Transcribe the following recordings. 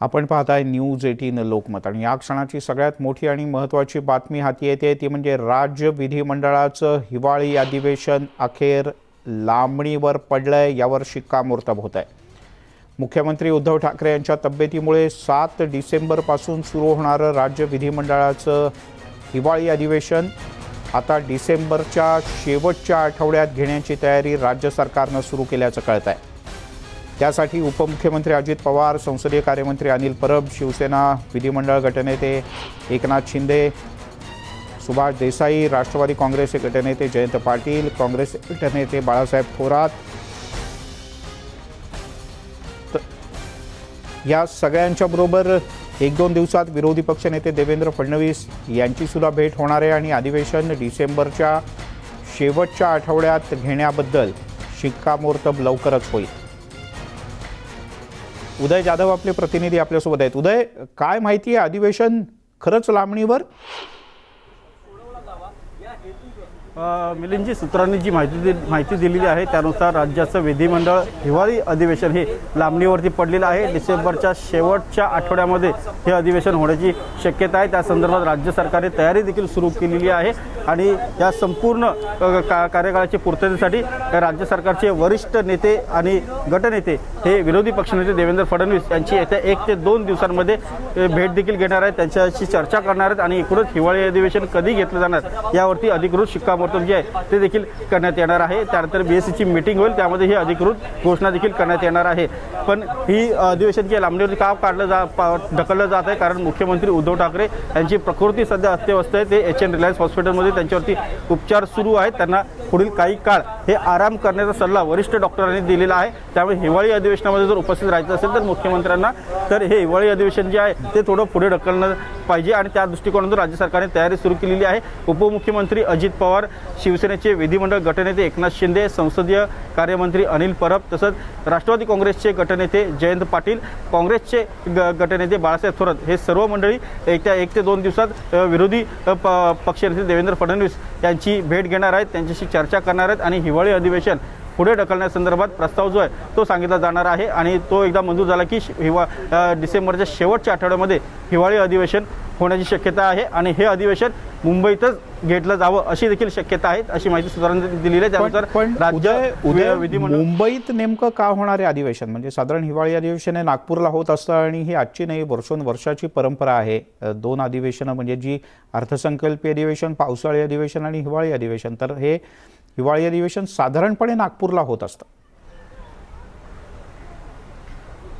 आपण पाहताय news eighteen Lokmat. आणि या क्षणाची सगळ्यात मोठी आणि महत्त्वाची बातमी हाती येते ती म्हणजे राज्य विधिमंडळाचं हिवाळी अधिवेशन अखेर लांबणीवर पडलंय यावर शिक्कामोर्तब होत आहे मुख्यमंत्री उद्धव ठाकरे यांच्या तब्येतीमुळे सात डिसेंबरपासून सुरू होणारं राज्य विधिमंडळाचं हिवाळी अधिवेशन आता डिसेंबरच्या शेवटच्या आठवड्यात घेण्याची तयारी राज्य सरकारनं सुरू केल्याचं कळत आहे त्यासाठी उपमुख्यमंत्री अजित पवार संसदीय कार्यमंत्री अनिल परब शिवसेना विधिमंडळ गटनेते एकनाथ शिंदे सुभाष देसाई राष्ट्रवादी काँग्रेसचे गटनेते जयंत पाटील काँग्रेस गटनेते बाळासाहेब थोरात. या सगळ्यांच्या बरोबर एक दोन दिवसात विरोधी पक्षनेते देवेंद्र फडणवीस यांची सुद्धा भेट होणार आहे आणि अधिवेशन डिसेंबरच्या शेवटच्या आठवड्यात घेण्याबद्दल शिक्कामोर्तब लवकरच होईल. उदय जाधव आपले प्रतिनिधी आपल्यासोबत आहेत. उदय काय माहिती आहे अधिवेशन खरंच लांबणीवर? मिलिंदजी सूत्रांनी जी माहिती दि माहिती दिलेली आहे त्यानुसार राज्याचं विधिमंडळ हिवाळी अधिवेशन हे लांबणीवरती पडलेलं आहे. डिसेंबरच्या शेवटच्या आठवड्यामध्ये हे अधिवेशन होण्याची शक्यता आहे. त्या संदर्भात राज्य सरकारने तयारी देखील सुरू केलेली आहे आणि या संपूर्ण का कार्यकाळाची पूर्ततेसाठी राज्य सरकारचे वरिष्ठ नेते आणि गटनेते हे विरोधी पक्षनेते देवेंद्र फडणवीस यांची येत्या एक ते दोन दिवसांमध्ये भेट देखील घेणार आहेत. त्यांच्याशी चर्चा करणार आहेत आणि एकूणच हिवाळी अधिवेशन कधी घेतलं जाणार यावरती अधिकृत शिक्कामोर्तब जे आहे ते देखील करण्यात येणार आहे. त्यानंतर बी एस सीची मिटिंग होईल. त्यामध्ये ही अधिकृत घोषणा देखील करण्यात येणार आहे. पण ही अधिवेशन जे लांबणीवरती का काढलं जा ढकललं जात आहे? कारण मुख्यमंत्री उद्धव ठाकरे यांची प्रकृती सध्या अत्यवस्थ आहे. ते एच एन रिलायन्स हॉस्पिटलमध्ये त्यांच्यावरती उपचार सुरू आहेत. त्यांना पुढील काही काळ हे आराम करण्याचा सल्ला वरिष्ठ डॉक्टरांनी दिलेला आहे. त्यामुळे हिवाळी अधिवेशनामध्ये जर उपस्थित राहायचं असेल तर मुख्यमंत्र्यांना तर हे हिवाळी अधिवेशन जे आहे ते थोडं पुढे ढकलणं पाहिजे. आणि त्या दृष्टिकोनातून राज्य सरकारने तयारी सुरू केलेली आहे. उपमुख्यमंत्री अजित पवार शिवसेनेचे विधिमंडळ गटनेते एकनाथ शिंदे संसदीय कार्यमंत्री अनिल परब तसंच राष्ट्रवादी काँग्रेसचे गटनेते जयंत पाटील काँग्रेसचे ग गटनेते बाळासाहेब थोरात हे सर्व मंडळी येत्या एक ते दोन दिवसात विरोधी प पक्षनेते देवेंद्र फडणवीस यांची भेट घेणार आहेत त्यांच्याशी चर्चा करणार आहेत आणि हिवाळी अधिवेशन पुढे ढकलण्यासंदर्भात प्रस्ताव जो आहे तो सांगितला जाणार आहे आणि तो एकदा मंजूर झाला की हिवा डिसेंबरच्या शेवटच्या आठवड्यामध्ये हिवाळी अधिवेशन होण्याची शक्यता आहे आणि हे अधिवेशन मुंबईतच घेतलं जावं अशी देखील शक्यता आहे अशी माहिती सूत्रांनी दिलेली आहे. त्यानुसार राज्य उदय उदय विधिमंडळ मुंबईत नेमकं का होणार आहे अधिवेशन? म्हणजे साधारण हिवाळी अधिवेशन हे नागपूरला होत असतं आणि ही आजची नाही वर्षोनवर्षाची परंपरा आहे. दोन अधिवेशनं म्हणजे जी अर्थसंकल्पीय अधिवेशन पावसाळी अधिवेशन आणि हिवाळी अधिवेशन. तर हे हिवाळी अधिवेशन साधारणपणे नागपूरला होत असतं.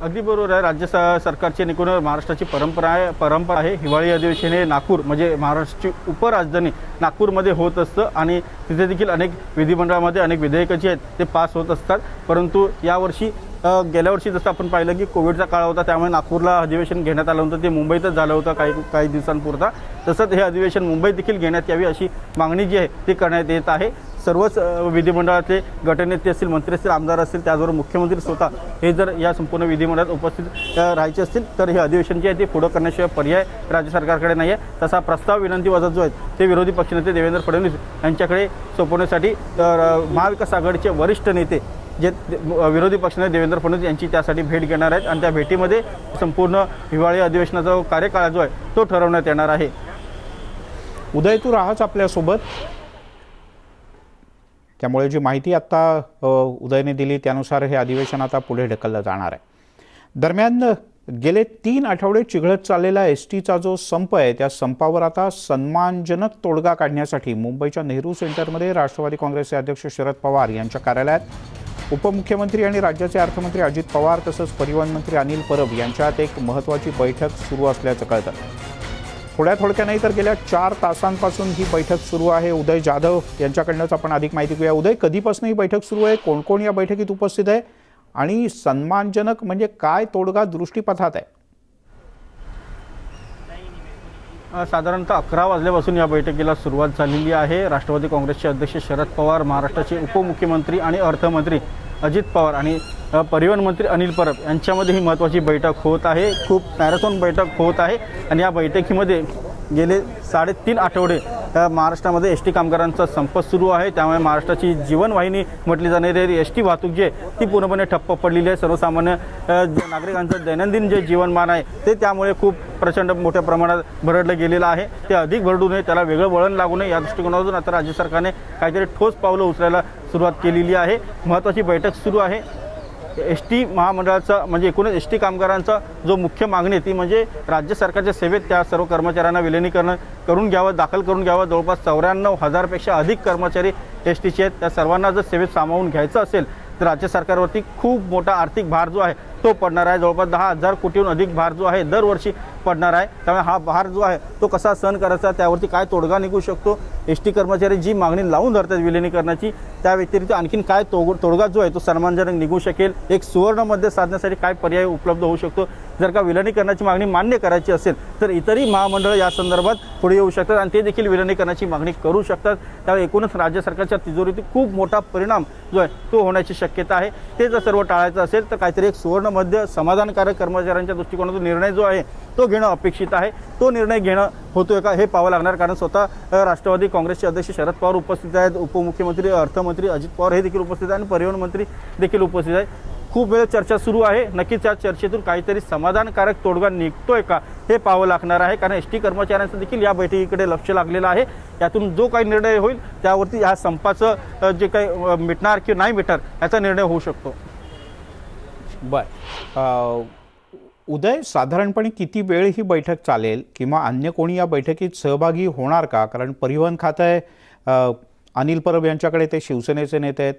अगदी बरोबर आहे. राज्य स- सरकारची निकून महाराष्ट्राची परंपरा आहे परंपरा आहे. हिवाळी अधिवेशन हे नागपूर म्हणजे महाराष्ट्राची उपराजधानी नागपूरमध्ये होत असतं आणि तिथे देखील अनेक विधिमंडळामध्ये अनेक विधेयकं जी आहेत ते पास होत असतात. परंतु यावर्षी गेल्या वर्षी जसं आपण पाहिलं की कोविडचा काळ होता त्यामुळे नागपूरला अधिवेशन घेण्यात आलं होतं. ते मुंबईतच झालं होतं काही काही दिवसांपुरता. तसंच हे अधिवेशन मुंबईत देखील घेण्यात यावी अशी मागणी जी आहे ती करण्यात येत आहे. सर्वच विधिमंडळाचे गटनेते असतील मंत्री असतील आमदार असतील त्याचबरोबर मुख्यमंत्री स्वतः हे जर या संपूर्ण विधिमंडळात उपस्थित राहायचे असतील तर हे अधिवेशन जे आहे ते पुढं करण्याशिवाय पर्याय राज्य सरकारकडे नाही आहे तसा प्रस्ताव विनंती वजा जो आहे ते विरोधी पक्षनेते देवेंद्र फडणवीस यांच्याकडे सोपवण्यासाठी महाविकास आघाडीचे वरिष्ठ नेते जे विरोधी पक्षनेते देवेंद्र फडणवीस यांची त्यासाठी भेट घेणार आहेत. आणि त्या भेटीमध्ये संपूर्ण हिवाळी अधिवेशनाचा जो कार्यकाळ जो आहे तो ठरवण्यात येणार आहे. उदय तू राहाच आपल्यासोबत. त्यामुळे जी माहिती आत्ता उदयने दिली त्यानुसार हे अधिवेशन आता पुढे ढकललं जाणार आहे. दरम्यान गेले तीन आठवडे चिघळत चाललेला एस टीचा जो संप आहे त्या संपावर आता सन्मानजनक तोडगा काढण्यासाठी मुंबईच्या नेहरू सेंटरमध्ये राष्ट्रवादी काँग्रेसचे अध्यक्ष शरद पवार यांच्या कार्यालयात उपमुख्यमंत्री आणि राज्याचे अर्थमंत्री अजित पवार तसंच परिवहन मंत्री अनिल परब यांच्यात एक महत्त्वाची बैठक सुरू असल्याचं कळतं. थोड्या थोडक्या नाही तर गेल्या चार तासांपासून ही बैठक सुरू आहे. उदय जाधव यांच्याकडनंच आपण अधिक माहिती घेऊया. उदय कधीपासून ही बैठक सुरू आहे? कोण कोण या बैठकीत उपस्थित आहे? आणि सन्मानजनक म्हणजे काय तोडगा दृष्टीपथात आहे? साधारणतः अकरा वाजल्यापासून या बैठकीला सुरुवात झालेली आहे. राष्ट्रवादी काँग्रेसचे अध्यक्ष शरद पवार महाराष्ट्राचे उपमुख्यमंत्री आणि अर्थमंत्री अजित पवार आणि परिवहन मंत्री अनिल परब यांच्यामध्ये ही महत्त्वाची बैठक होत आहे. खूप मॅरेथॉन बैठक होत आहे. आणि या बैठकीमध्ये गेले साडेतीन आठवडे महाराष्ट्रामध्ये एस टी कामगारांचा संप सुरू आहे. त्यामुळे महाराष्ट्राची जीवनवाहिनी म्हटली जाणारी एस टी वाहतूक जी आहे ती पूर्णपणे ठप्प पडलेली आहे. सर्वसामान्य नागरिकांचं दैनंदिन जे जीवनमान आहे ते त्यामुळे खूप प्रचंड मोठ्या प्रमाणात भरडलं गेलेलं आहे. ते अधिक भरडू नये त्याला वेगळं वळण लागू नये. या दृष्टिकोनातून आता राज्य सरकारने काहीतरी ठोस पावलं उचलायला सुरुवात केलेली आहे. महत्त्वाची बैठक सुरू आहे. एस टी महामंडळाचा म्हणजे एकूणच एस टी कामगारांचा जो मुख्य मागणी ती म्हणजे राज्य सरकारच्या सेवेत त्या सर्व कर्मचाऱ्यांना विलिनीकरण करून घ्यावं दाखल करून घ्यावं. जवळपास चौऱ्याण्णव हजारपेक्षा अधिक कर्मचारी एस टीचे आहेत. त्या सर्वांना जर सेवेत सामावून घ्यायचं असेल तर राज्य सरकारवरती खूप मोठा आर्थिक भार जो आहे तो पडणार आहे. जवळपास दहा हजार कोटीहून अधिक भार जो आहे दरवर्षी पडणार आहे. त्यामुळे हा भार जो आहे तो कसा सहन करायचा त्यावरती काय तोडगा निघू शकतो? एस टी कर्मचारी जी मागणी लावून धरतात विलिनीकरणाची त्या व्यतिरिक्त आणखीन काय तोग तोडगा जो आहे तो सन्मानजनक निघू शकेल? एक सुवर्णमध्ये साधण्यासाठी काय पर्याय उपलब्ध होऊ शकतो? जर का विलनीकरणाची मागणी मान्य करायची असेल तर इतरही महामंडळ या संदर्भात पुढे येऊ शकतात आणि ते देखील विलनीकरणाची मागणी करू शकतात. त्यामुळे एकूणच राज्य सरकारच्या तिजोरीतील खूप मोठा परिणाम जो आहे तो होण्याची शक्यता आहे. ते जर सर्व टाळायचं असेल तर काहीतरी एक सुवर्णमध्य समाधानकारक कर्मचाऱ्यांच्या दृष्टिकोनातून निर्णय जो आहे तो घेणं अपेक्षित आहे. तो निर्णय घेणं होतोय का हे पाहावं लागणार कारण स्वतः राष्ट्रवादी काँग्रेसचे अध्यक्ष शरद पवार उपस्थित आहेत. उपमुख्यमंत्री अर्थमंत्री अजित पवार हे देखील उपस्थित आहेत आणि परिवहन मंत्री देखील उपस्थित आहेत. खूप वेळ चर्चा सुरू आहे. नक्कीच या चर्चेतून काहीतरी समाधानकारक तोडगा निघतोय का हे पाहावं लागणार आहे. कारण एस टी कर्मचाऱ्यांचं देखील या बैठकीकडे लक्ष लागलेलं आहे. यातून जो काही निर्णय होईल त्यावरती या संपाचं जे काही मिटणार किंवा नाही मिटणार याचा निर्णय होऊ शकतो. बर. उदय साधारणपणे किती वेळ ही बैठक चालेल किंवा अन्य कोणी या बैठकीत सहभागी होणार का? कारण परिवहन खातं आहे अनिल परब यांच्याकडे ते शिवसेनेचे नेते आहेत.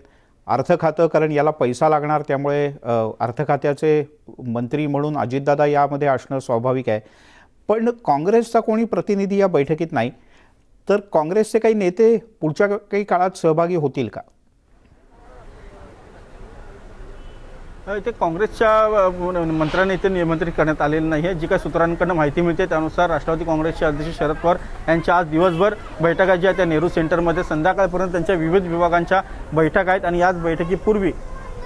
अर्थ खातं कारण याला पैसा लागणार त्यामुळे अर्थखात्याचे अर्थ खात्याचे मंत्री म्हणून अजितदादा यामध्ये असणं स्वाभाविक आहे. पण काँग्रेसचा कोणी प्रतिनिधी या बैठकीत नाही. तर काँग्रेसचे काही नेते पुढच्या काही काळात सहभागी होतील का? इथे काँग्रेसच्या अ, मंत्र्यांनी इथे निमंत्रित करण्यात आलेलं नाही आहे. जी काही सूत्रांकडनं माहिती मिळते त्यानुसार राष्ट्रवादी काँग्रेसचे अध्यक्ष शरद पवार यांच्या आज दिवसभर बैठका ज्या त्या नेहरू सेंटरमध्ये संध्याकाळपर्यंत त्यांच्या विविध विभागांच्या बैठक आहेत. आणि याच बैठकीपूर्वी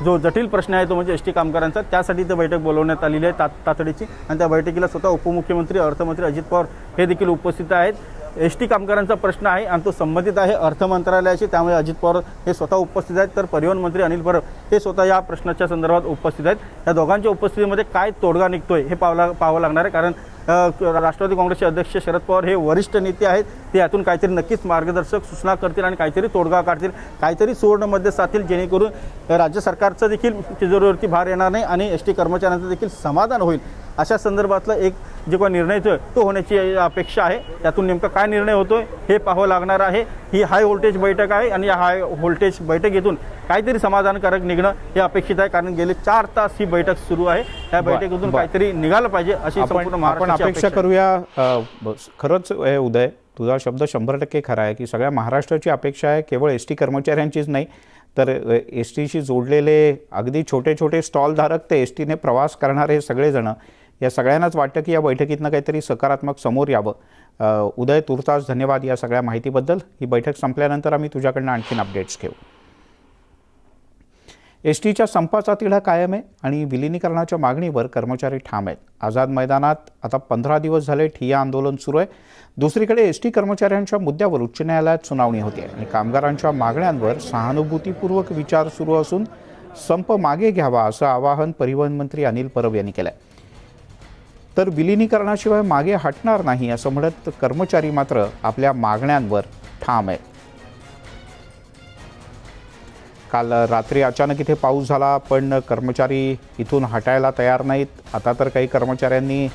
जो जटिल प्रश्न आहे तो म्हणजे एस टी कामगारांचा त्यासाठी ती बैठक बोलवण्यात आलेली आहे तात तातडीची. आणि त्या बैठकीला स्वतः उपमुख्यमंत्री अर्थमंत्री अजित पवार हे देखील उपस्थित आहेत. एस टी कामगारांचा प्रश्न आहे आणि तो संबंधित आहे अर्थ मंत्रालयाशी. त्यामुळे अजित पवार हे स्वतः उपस्थित आहेत. तर परिवहन मंत्री अनिल परब हे स्वतः या प्रश्नाच्या संदर्भात उपस्थित आहेत. या दोघांच्या उपस्थितीमध्ये काय तोडगा निघतोय हे पावला पाहावं लागणार आहे. कारण राष्ट्रवादी काँग्रेसचे अध्यक्ष शरद पवार हे वरिष्ठ नेते आहेत. ते यातून काहीतरी नक्कीच मार्गदर्शक सूचना करतील आणि काहीतरी तोडगा काढतील. काहीतरी सुवर्णमध्ये साधतील जेणेकरून राज्य सरकारचं देखील तिजोरीवरती भार येणार नाही आणि एस टी कर्मचाऱ्यांचं देखील समाधान होईल. अशा संदर्भातला एक जे काही निर्णय जो आहे तो होण्याची अपेक्षा आहे. त्यातून नेमका काय निर्णय होतोय हे पाहावं लागणार आहे. ही हाय व्होल्टेज बैठक आहे आणि या हाय व्होल्टेज बैठकीतून काहीतरी समाधानकारक निघणं हे अपेक्षित आहे. कारण गेले चार तास ही बैठक सुरू आहे. त्या बैठकीतून. काहीतरी निघालं पाहिजे अशी संपूर्ण आपण महाराष्ट्राची अपेक्षा करूया. खरंच हे उदय तुझा शब्द शंभर टक्के खरा आहे की सगळ्या महाराष्ट्राची अपेक्षा आहे केवळ एस टी कर्मचाऱ्यांचीच नाही तर एस टीशी जोडलेले अगदी छोटे छोटे स्टॉलधारक ते एस टीने प्रवास करणारे सगळेजण या सगळ्यांनाच वाटतं की या बैठकीतनं काहीतरी सकारात्मक समोर यावं. उदय तुर्तास धन्यवाद या सगळ्या माहितीबद्दल. ही बैठक संपल्यानंतर आम्ही तुझ्याकडनं आणखीन अपडेट्स घेऊ. एस टीच्या संपाचा तिढा कायम आहे आणि विलिनीकरणाच्या मागणीवर कर्मचारी ठाम आहेत. आझाद मैदानात आता पंधरा दिवस झाले ठिय्या आंदोलन सुरू आहे. दुसरीकडे एस टी कर्मचाऱ्यांच्या मुद्द्यावर उच्च न्यायालयात सुनावणी होते आणि कामगारांच्या मागण्यांवर सहानुभूतीपूर्वक विचार सुरू असून संप मागे घ्यावा असं आवाहन परिवहन मंत्री अनिल परब यांनी केलं आहे तर विलिनीकरणाशिवाय मागे हटणार नाही असं म्हणत कर्मचारी मात्र आपल्या मागण्यांवर ठाम आहेत. काल रात्री अचानक इथे पाऊस झाला पण कर्मचारी इथून हटायला तयार नाहीत. आता तर काही कर्मचाऱ्यांनी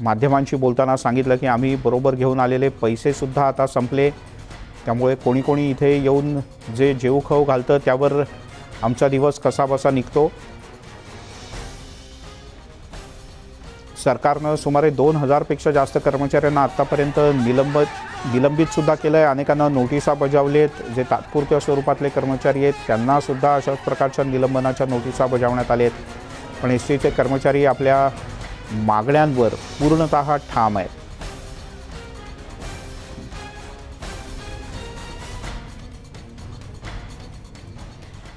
माध्यमांशी बोलताना सांगितलं की आम्ही बरोबर घेऊन आलेले पैसेसुद्धा आता संपले. त्यामुळे कोणी कोणी इथे येऊन जे जेव खाऊ घालतं त्यावर आमचा दिवस कसा बसा निघतो. सरकारनं सुमारे दोन हजारपेक्षा जास्त कर्मचाऱ्यांना आत्तापर्यंत निलंबित विलंबितसुद्धा केलं आहे अनेकांना नोटिसा बजावलेत. जे तात्पुरत्या स्वरूपातले कर्मचारी आहेत त्यांनासुद्धा अशाच प्रकारच्या निलंबनाच्या नोटिसा बजावण्यात आल्या आहेत पण एस टीचे कर्मचारी आपल्या मागण्यांवर पूर्णत ठाम आहेत.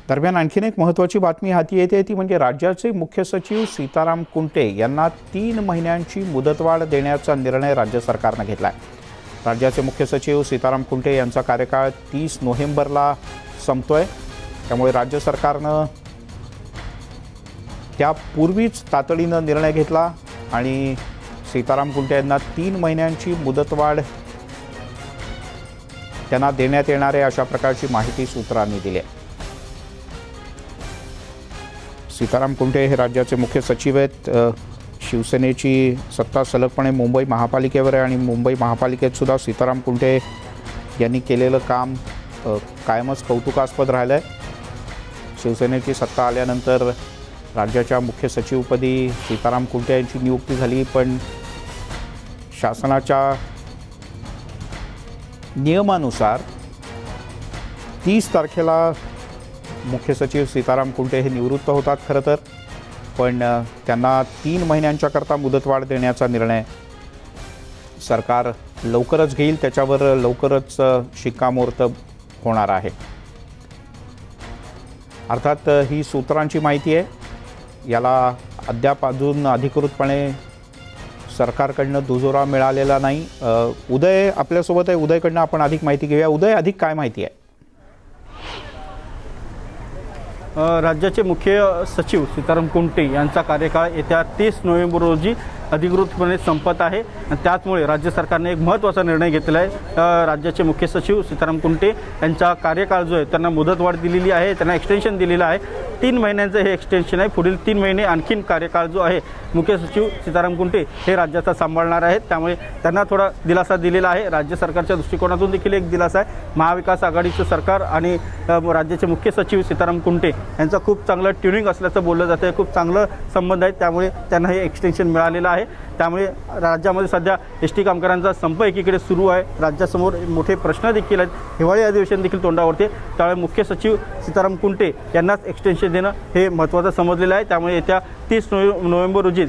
दरम्यान आणखीन एक महत्त्वाची बातमी हाती येते ती म्हणजे राज्याचे मुख्य सचिव सीताराम कुंटे यांना तीन महिन्यांची मुदतवाढ देण्याचा निर्णय राज्य सरकारनं घेतला आहे राज्याचे मुख्य सचिव सीताराम कुंटे यांचा कार्यकाळ तीस नोव्हेंबरला संपतोय. त्यामुळे राज्य सरकारनं त्यापूर्वीच तातडीनं निर्णय घेतला आणि सीताराम कुंटे यांना तीन महिन्यांची मुदतवाढ त्यांना देण्यात येणार आहे अशा प्रकारची माहिती सूत्रांनी दिली आहे. सीताराम कुंटे हे राज्याचे मुख्य सचिव आहेत. शिवसेनेची सत्ता सलगपणे मुंबई महापालिकेवर आहे आणि मुंबई महापालिकेतसुद्धा सीताराम कुंटे यांनी केलेलं काम कायमच कौतुकास्पद राहिलं आहे शिवसेनेची सत्ता आल्यानंतर राज्याच्या मुख्य सचिवपदी सीताराम कुंटे यांची नियुक्ती झाली पण शासनाच्या नियमानुसार तीस तारखेला मुख्य सचिव सीताराम कुंटे हे निवृत्त होतात खरं तर. पण त्यांना तीन महिन्यांच्याकरता मुदतवाढ देण्याचा निर्णय सरकार लवकरच घेईल त्याच्यावर लवकरच शिक्कामोर्तब होणार आहे. अर्थात ही सूत्रांची माहिती आहे. याला अद्याप अजून अधिकृतपणे सरकारकडनं दुजोरा मिळालेला नाही. उदय आपल्यासोबत आहे. उदयकडनं आपण अधिक माहिती घेऊया. उदय अधिक काय माहिती आहे? राज्याचे मुख्य सचिव सीताराम कुंटे यांचा कार्यकाळ येत्या तीस नोव्हेंबर रोजी अधिकृतपणे संपत आहे. आणि त्याचमुळे राज्य सरकारने एक महत्त्वाचा निर्णय घेतला आहे. राज्याचे मुख्य सचिव सीताराम कुंटे यांचा कार्यकाळ जो आहे त्यांना मुदतवाढ दिलेली आहे त्यांना एक्सटेन्शन दिलेलं आहे. तीन महिन्यांचं हे एक्सटेन्शन आहे. पुढील तीन महिने आणखीन कार्यकाळ जो आहे मुख्य सचिव सीताराम कुंटे हे राज्याचा सांभाळणार आहेत. त्यामुळे त्यांना थोडा दिलासा दिलेला आहे. राज्य सरकारच्या दृष्टिकोनातून देखील एक दिलासा आहे. महाविकास आघाडीचं सरकार आणि राज्याचे मुख्य सचिव सीताराम कुंटे यांचा खूप चांगलं ट्युनिंग असल्याचं बोललं जातं आहे खूप चांगलं संबंध आहे. त्यामुळे त्यांना हे एक्सटेन्शन मिळालेलं आहे. आहे. त्यामुळे राज्यामध्ये सध्या एस टी कामगारांचा संप एकीकडे सुरू आहे. राज्यासमोर मोठे प्रश्न देखील आहेत. हिवाळी अधिवेशन देखील तोंडावरती त्यामुळे मुख्य सचिव सीताराम कुंटे यांनाच एक्सटेन्शन देणं हे महत्त्वाचं समजलेलं आहे. त्यामुळे येत्या तीस नोव्हे नोव्हेंबर रोजी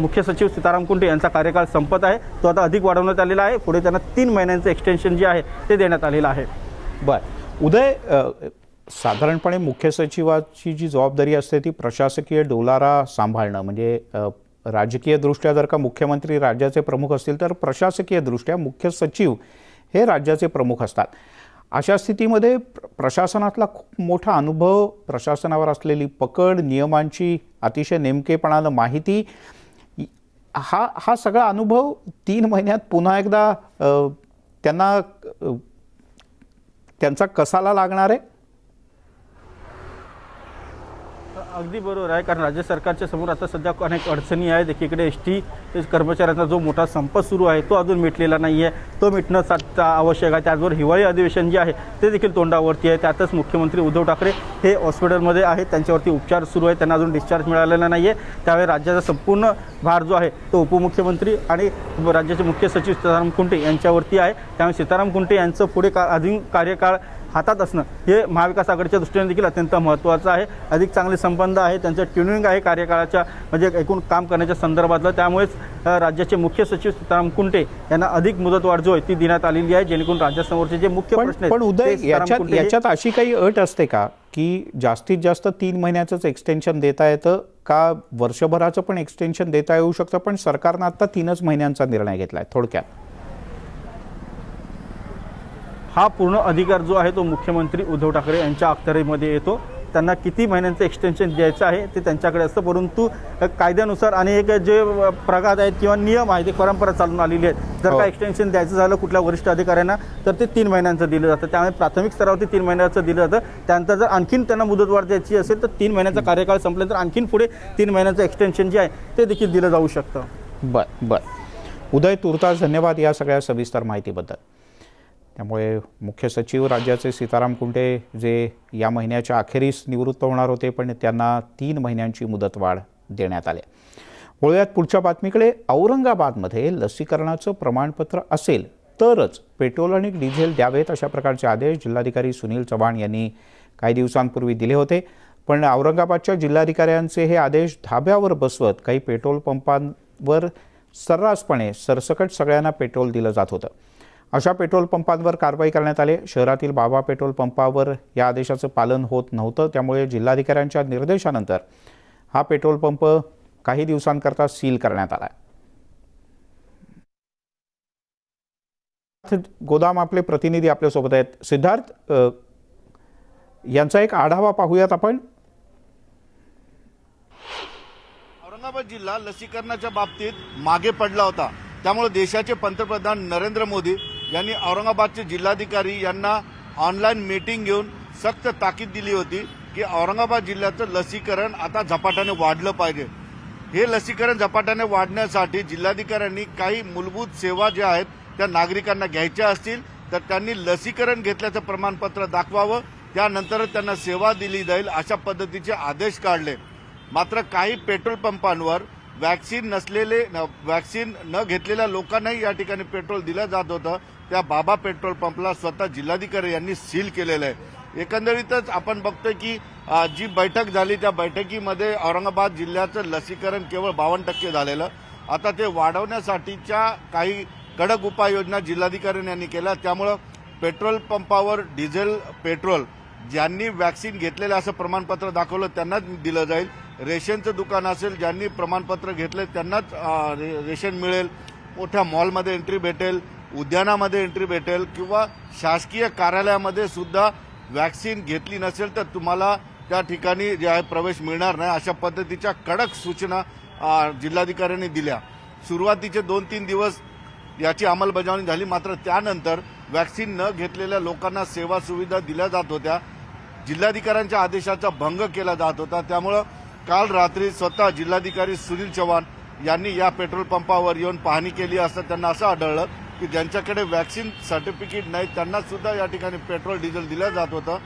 मुख्य सचिव सीताराम कुंटे यांचा कार्यकाळ संपत आहे. तो आता अधिक वाढवण्यात आलेला आहे. पुढे त्यांना तीन महिन्यांचं एक्सटेन्शन जे आहे ते देण्यात आलेलं आहे. बर. उदय साधारणपणे मुख्य सचिवाची जी जबाबदारी असते ती प्रशासकीय डोलारा सांभाळणं. म्हणजे राजकीयदृष्ट्या जर का मुख्यमंत्री राज्याचे प्रमुख असतील तर प्रशासकीयदृष्ट्या मुख्य सचिव हे राज्याचे प्रमुख असतात. अशा स्थितीमध्ये प्र- प्रशासनातला खूप मोठा अनुभव प्रशासनावर असलेली पकड नियमांची अतिशय नेमकेपणानं माहिती हा हा सगळा अनुभव तीन महिन्यात पुन्हा एकदा त्यांना त्यांचा कसाला लागणार आहे? अगदी बरोबर आहे कारण राज्य सरकारच्या समोर आता सध्या अनेक अडचणी आहेत. एकीकडे एस टी कर्मचाऱ्यांचा जो मोठा संप सुरू आहे तो अजून मिटलेला नाही आहे तो मिटणं आवश्यक आहे. त्याचबरोबर हिवाळी अधिवेशन जे आहे ते देखील तोंडावरती आहे. त्यातच मुख्यमंत्री उद्धव ठाकरे हे हॉस्पिटलमध्ये आहेत. त्यांच्यावरती उपचार सुरू आहे त्यांना अजून डिस्चार्ज मिळालेला नाही आहे त्यावेळी राज्याचा संपूर्ण भार जो आहे तो उपमुख्यमंत्री आणि राज्याचे मुख्य सचिव सीताराम कुंटे यांच्यावरती आहे. त्यामुळे सीताराम कुंटे यांचं पुढे का अजून कार्यकाळ हातात असणं हे महाविकास आघाडीच्या दृष्टीने देखील अत्यंत महत्त्वाचं आहे. अधिक चांगले संबंध आहे त्यांचं ट्युनिंग आहे कार्यकाळाच्या म्हणजे एकूण काम करण्याच्या संदर्भातलं. त्यामुळेच राज्याचे मुख्य सचिव सीताराम कुंटे यांना अधिक मुदतवाढ जो आहे ती देण्यात आलेली आहे जेणेकरून राज्यासमोरचे जे मुख्य प्रश्न पण उदय याच्यात याच्यात अशी काही अट असते का? की जास्तीत जास्त तीन महिन्याचंच एक्सटेन्शन देता येतं का? वर्षभराचं पण एक्सटेन्शन देता येऊ शकतं पण सरकारनं आता तीनच महिन्यांचा निर्णय घेतला आहे थोडक्यात. हा पूर्ण अधिकार जो आहे तो मुख्यमंत्री उद्धव ठाकरे यांच्या अखत्यारीमध्ये येतो. त्यांना किती महिन्यांचं एक्सटेन्शन द्यायचं आहे ते त्यांच्याकडे असतं. परंतु कायद्यानुसार आणि एक जे प्रघात आहेत किंवा नियम आहेत एक परंपरा चालून आलेली आहेत. जर हो. का एक्सटेन्शन द्यायचं झालं कुठल्या वरिष्ठ अधिकाऱ्यांना तर ते तीन महिन्यांचं दिलं जातं. त्यामुळे प्राथमिक स्तरावरती तीन महिन्याचं दिलं जातं. त्यानंतर जर आणखीन त्यांना मुदतवाढ द्यायची असेल तर तीन महिन्याचा कार्यकाळ संपल्यानंतर आणखीन पुढे तीन महिन्याचं एक्सटेन्शन जे आहे ते देखील दिलं जाऊ शकतं. बर बर. उदय तुर्तास धन्यवाद या सगळ्या सविस्तर माहितीबद्दल. त्यामुळे मुख्य सचिव राज्याचे सीताराम कुंटे जे या महिन्याच्या अखेरीस निवृत्त होणार होते पण त्यांना तीन महिन्यांची मुदतवाढ देण्यात आली. वळूयात पुढच्या बातमीकडे. औरंगाबादमध्ये लसीकरणाचं प्रमाणपत्र असेल तरच पेट्रोल आणि डिझेल द्यावेत अशा प्रकारचे आदेश जिल्हाधिकारी सुनील चव्हाण यांनी काही दिवसांपूर्वी दिले होते. पण औरंगाबादच्या जिल्हाधिकाऱ्यांचे हे आदेश धाब्यावर बसवत काही पेट्रोल पंपांवर सर्रासपणे सरसकट सगळ्यांना पेट्रोल दिलं जात होतं. अशा पेट्रोल पंपांवर कारवाई करण्यात आली. शहरातील बाबा पेट्रोल पंपावर या आदेशाचं पालन होत नव्हतं. त्यामुळे जिल्हाधिकाऱ्यांच्या निर्देशानंतर हा पेट्रोल पंप काही दिवसांकरता सील करण्यात आला गोदाम आपले प्रतिनिधी आपल्यासोबत आहेत. सिद्धार्थ यांचा एक आढावा पाहूयात आपण. औरंगाबाद जिल्हा लसीकरणाच्या बाबतीत मागे पडला होता. त्यामुळे देशाचे पंतप्रधान नरेंद्र मोदी यांनी औरंगाबादचे जिल्हाधिकारी यांना ऑनलाईन मीटिंग घेऊन सक्त ताकीद दिली होती की औरंगाबाद जिल्ह्याचं लसीकरण आता झपाट्याने वाढलं पाहिजे. हे लसीकरण झपाट्याने वाढण्यासाठी जिल्हाधिकाऱ्यांनी काही मूलभूत सेवा ज्या आहेत त्या नागरिकांना घ्यायच्या असतील तर त्यांनी लसीकरण घेतल्याचं प्रमाणपत्र दाखवावं त्यानंतरच त्यांना सेवा दिली जाईल अशा पद्धतीचे आदेश काढले. मात्र काही पेट्रोल पंपांवर वॅक्सिन नसलेले न- वॅक्सिन न घेतलेल्या लोकांनाही या ठिकाणी पेट्रोल दिलं जात होतं. त्या बाबा पेट्रोल पंपला स्वतः जिल्हाधिकारी यांनी सील केलेलं आहे. एकंदरीतच आपण बघतोय की जी बैठक झाली त्या बैठकीमध्ये औरंगाबाद जिल्ह्याचं लसीकरण केवळ बावन्न टक्के झालेलं. आता ते वाढवण्यासाठीच्या काही कडक उपाययोजना जिल्हाधिकाऱ्यांनी यांनी केल्या. त्यामुळं पेट्रोल पंपावर डिझेल पेट्रोल ज्यांनी वॅक्सिन घेतलेलं असं प्रमाणपत्र दाखवलं त्यांनाच दिलं जाईल. रेशनचं दुकान असेल ज्यांनी प्रमाणपत्र घेतले त्यांनाच रे- रेशन मिळेल. मोठ्या मॉलमध्ये एंट्री भेटेल. उद्यानामध्ये एंट्री भेटेल किंवा शासकीय कार्यालयामध्ये सुद्धा वॅक्सिन घेतली नसेल तर तुम्हाला त्या ठिकाणी जे आहे प्रवेश मिळणार नाही. अशा पद्धतीच्या कडक सूचना जिल्हाधिकाऱ्यांनी दिल्या. सुरुवातीचे दोन तीन दिवस याची अंमलबजावणी झाली. मात्र त्यानंतर वॅक्सिन न घेतलेल्या लोकांना सेवा सुविधा दिल्या जात होत्या. जिल्हाधिकाऱ्यांच्या आदेशाचा भंग केला जात होता. त्यामुळं काल रात्री स्वतः जिल्हाधिकारी सुनील चव्हाण यांनी या पेट्रोल पंपावर येऊन पाहणी केली असता त्यांना असं आढळलं की ज्यांच्याकडे वॅक्सिन सर्टिफिकेट नाही त्यांना सुद्धा या ठिकाणी पेट्रोल डिझेल दिलं जात होतं.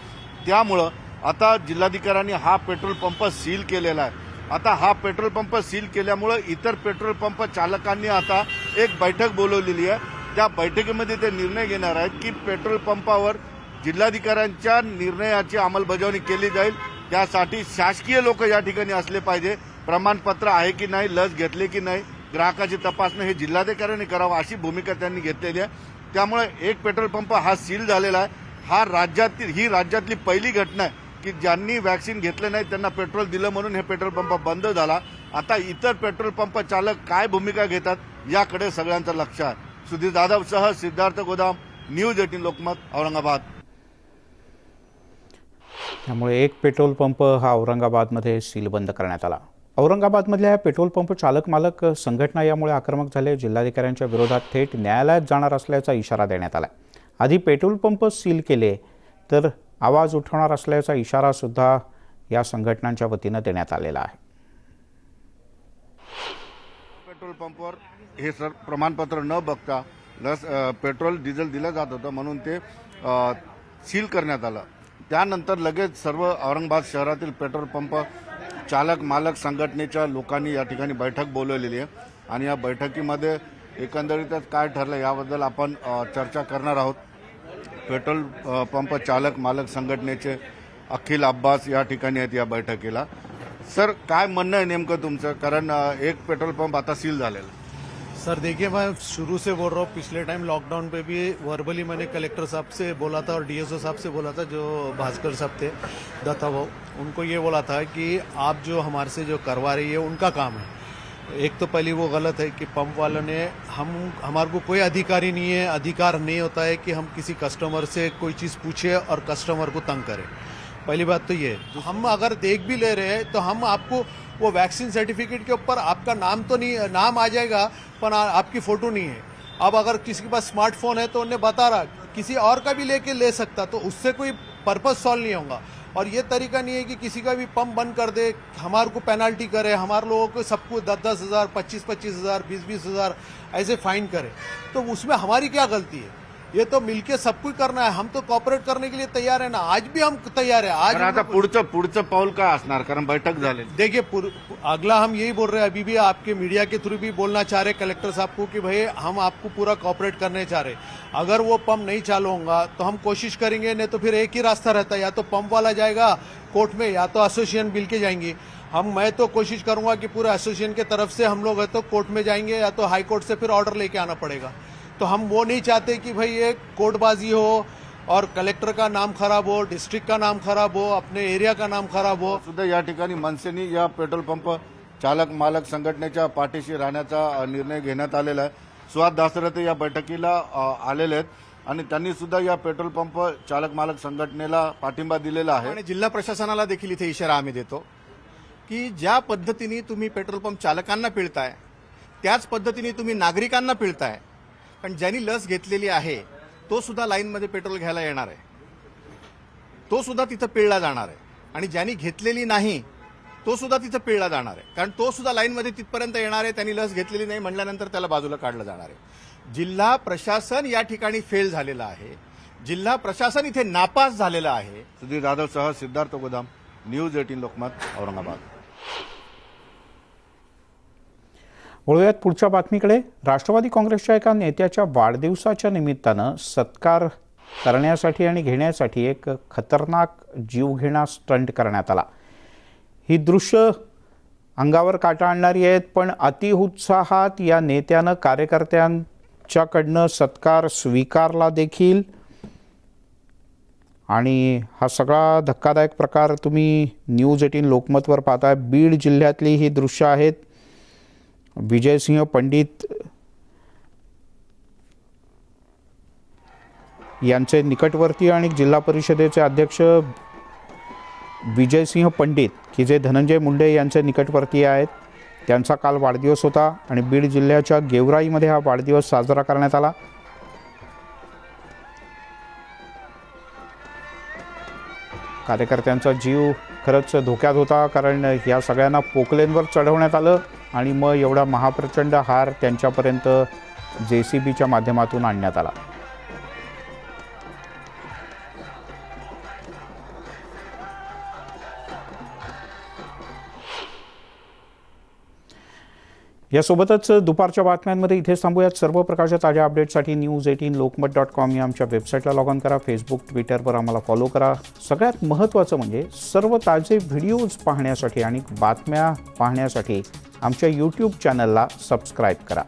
त्यामुळं आता जिल्हाधिकाऱ्यांनी हा पेट्रोल पंप सील केलेला आहे. आता हा पेट्रोल पंप सील केल्यामुळं इतर पेट्रोल पंप चालकांनी आता एक बैठक बोलवलेली आहे. त्या बैठकीमध्ये ते निर्णय घेणार आहेत की पेट्रोल पंपावर जिल्हाधिकाऱ्यांच्या निर्णयाची अंमलबजावणी केली जाईल. त्यासाठी शासकीय लोक या ठिकाणी असले पाहिजे. प्रमाणपत्र आहे की नाही लस घेतली की नाही ग्राहकाची तपासणी हे जिल्हाधिकाऱ्यांनी करावं अशी भूमिका त्यांनी घेतलेली आहे. त्यामुळे एक पेट्रोल पंप हा सील झालेला आहे. हा राज्यातील ही राज्यातली पहिली घटना आहे की ज्यांनी वॅक्सिन घेतलं नाही त्यांना पेट्रोल दिलं म्हणून हे पेट्रोल पंप बंद झाला. आता इतर पेट्रोल पंप चालक काय भूमिका घेतात याकडे सगळ्यांचं लक्ष आहे. Sudhir जाधवसह Siddharth Godam news eighteen Lokmat Aurangabad. त्यामुळे एक पेट्रोल पंप हा औरंगाबादमध्ये सीलबंद करण्यात आला. औरंगाबादमधल्या पेट्रोल पंप चालक मालक संघटना यामुळे आक्रमक झाले. जिल्हाधिकाऱ्यांच्या विरोधात थेट न्यायालयात जाणार असल्याचा इशारा देण्यात आला आधी पेट्रोल पंप सील केले तर आवाज उठवणार असल्याचा इशारासुद्धा या संघटनांच्या वतीनं देण्यात आलेला आहे. पेट्रोल पंपवर हे सर प्रमाणपत्र न बघता लस पेट्रोल डिझेल दिलं जात होतं म्हणून ते सील करण्यात आलं. त्यानंतर लगेच सर्व औरंगाबाद शहरातील पेट्रोल पंप चालक मालक संघटनेच्या लोकांनी या ठिकाणी बैठक बोलवलेली आहे. आणि या बैठकीमध्ये एकंदरीतच काय ठरलं याबद्दल आपण चर्चा करणार आहोत. पेट्रोल पंप चालक मालक संघटनेचे अखिल अब्बास या ठिकाणी आहेत या बैठकीला. सर काय म्हणणं आहे नेमकं तुमचं? कारण एक पेट्रोल पंप आता सील झालेला आहे. सर, देखिए, मैं शुरू से बोल रहा हूँ, पिछले टाइम लॉकडाउन पे भी वर्बली मैंने कलेक्टर साहब से बोला था और डीएसओ साहब से बोला था, जो भास्कर साहब थे, दत्ता वो उनको ये बोला था कि आप जो हमारे से जो करवा रही है, उनका काम है एक तो पहली वो गलत है कि पंप वालों ने, हम, हमारे को कोई अधिकारी नहीं है, अधिकार नहीं होता है कि हम किसी कस्टमर से कोई चीज़ पूछे और कस्टमर को तंग करें पहली बात तो ये। हम अगर देख भी ले रहे हैं तो हम आपको वो वैक्सीन सर्टिफिकेट के ऊपर आपका नाम तो नहीं, नाम आ जाएगा, पर आपकी फ़ोटो नहीं है। अब अगर किसी के पास स्मार्टफ़ोन है तो उन्हें बता रहा, किसी और का भी लेके ले सकता तो उससे कोई पर्पज सॉल्व नहीं होगा। और ये तरीका नहीं है कि किसी का भी पंप बंद कर दे, हमारे को पेनल्टी करे, हमारे लोगों को सबको दस दस हज़ार, पच्चीस पच्चीस हज़ार, बीस बीस हज़ार ऐसे फाइन करे। तो उसमें हमारी क्या गलती है? ये तो मिलके सब कुछ करना है। हम तो कॉपरेट करने के लिए तैयार है ना। आज भी हम तैयार है। आज हम आता पुढचं पुढचं पाऊल काय असणार? कारण बैठक झालेली देखिए पुर- अगला हम यही बोल रहे हैं। अभी भी आपके मीडिया के थ्रू भी बोलना चाह रहे कलेक्टर साहब को कि भाई हम आपको पूरा कॉपरेट करने चाह रहे अगर वो पंप नहीं चालू होगा तो हम कोशिश करेंगे नहीं तो फिर एक ही रास्ता रहता है। या तो पंप वाला जाएगा कोर्ट में या तो एसोसिएशन बिल के जाएँगे। हम मैं तो कोशिश करूँगा कि पूरा एसोसिएशन के तरफ़ से हम लोग है तो कोर्ट में जाएँगे या तो हाई कोर्ट से फिर ऑर्डर लेके आना पड़ेगा। तो हम वो नहीं चाहते कि भाई ये कोर्टबाजी हो और कलेक्टर का नाम खराब हो डिस्ट्रिक्ट का नाम खराब हो अपने एरिया का नाम खराब हो। सुद्धा या ठिकाणी मनसेनी या पेट्रोल पंप चालक मालक संघटनेच्या पाठीशी राहण्याचा निर्णय घेण्यात आलेला आहे. सुहास दासरथे या बैठकीला आलेले आहेत आणि त्यांनी सुद्धा या पेट्रोल पंप चालक मालक संघटनेला पाठिंबा दिलेला आहे. आणि जिल्हा प्रशासनाला देखील इथे इशारा आम्ही देतो की ज्या पद्धतीने तुम्ही पेट्रोल पंप चालकांना पिळताय त्याच पद्धतीने तुम्ही नागरिकांना पिळताय कारण ज्यांनी लस घेतलेली आहे तो सुद्धा लाईनमध्ये पेट्रोल घ्यायला येणार आहे. तो सुद्धा तिथं पिळला जाणार आहे. आणि ज्यांनी घेतलेली नाही तो सुद्धा तिथं पिळला जाणार आहे. कारण तो सुद्धा लाईनमध्ये तिथपर्यंत येणार आहे त्यांनी लस घेतलेली नाही म्हटल्यानंतर त्याला बाजूला काढलं जाणार आहे. जिल्हा प्रशासन या ठिकाणी फेल झालेलं आहे. जिल्हा प्रशासन इथे नापास झालेलं आहे. सुधीर जाधव सह सिद्धार्थ गोदाम न्यूज एटीन लोकमत औरंगाबाद. वळूयात पुढच्या बातमीकडे. राष्ट्रवादी काँग्रेसच्या एका नेत्याच्या वाढदिवसाच्या निमित्तानं सत्कार करण्यासाठी आणि घेण्यासाठी एक खतरनाक जीवघेणा स्टंट करण्यात आला. ही दृश्य अंगावर काटा आणणारी आहेत पण अतिउत्साहात या नेत्यानं कार्यकर्त्यांच्याकडनं सत्कार स्वीकारला देखील. आणि हा सगळा धक्कादायक प्रकार तुम्ही न्यूज एटीन लोकमतवर पाहताय. बीड जिल्ह्यातली ही दृश्य आहेत. विजयसिंह पंडित यांचे निकटवर्ती आणि जिल्हा परिषदेचे अध्यक्ष विजयसिंह पंडित की जे धनंजय मुंडे यांचे निकटवर्ती आहेत. त्यांचा काल वाढदिवस होता आणि बीड जिल्ह्याच्या गेवराईमध्ये हा वाढदिवस साजरा करण्यात आला. कार्यकर्त्यांचा जीव खरंच धोक्यात होता कारण या सगळ्यांना पोकलेनवर चढवण्यात आलं. आणि मग एवढा महाप्रचंड हार त्यांच्यापर्यंत जे सी बीच्या माध्यमातून आणण्यात आला. यासोबतच दुपारच्या बातम्यांमध्ये इथेच थांबूयात. सर्व प्रकारच्या ताज्या अपडेटसाठी news eighteen Lokmat dot com या आमच्या वेबसाईटला लॉग ऑन करा. फेसबुक ट्विटरवर आम्हाला फॉलो करा. सगळ्यात महत्त्वाचं म्हणजे सर्व ताजे व्हिडिओज पाहण्यासाठी आणि बातम्या पाहण्यासाठी आमच्या यूट्यूब चॅनलला सबस्क्राईब करा.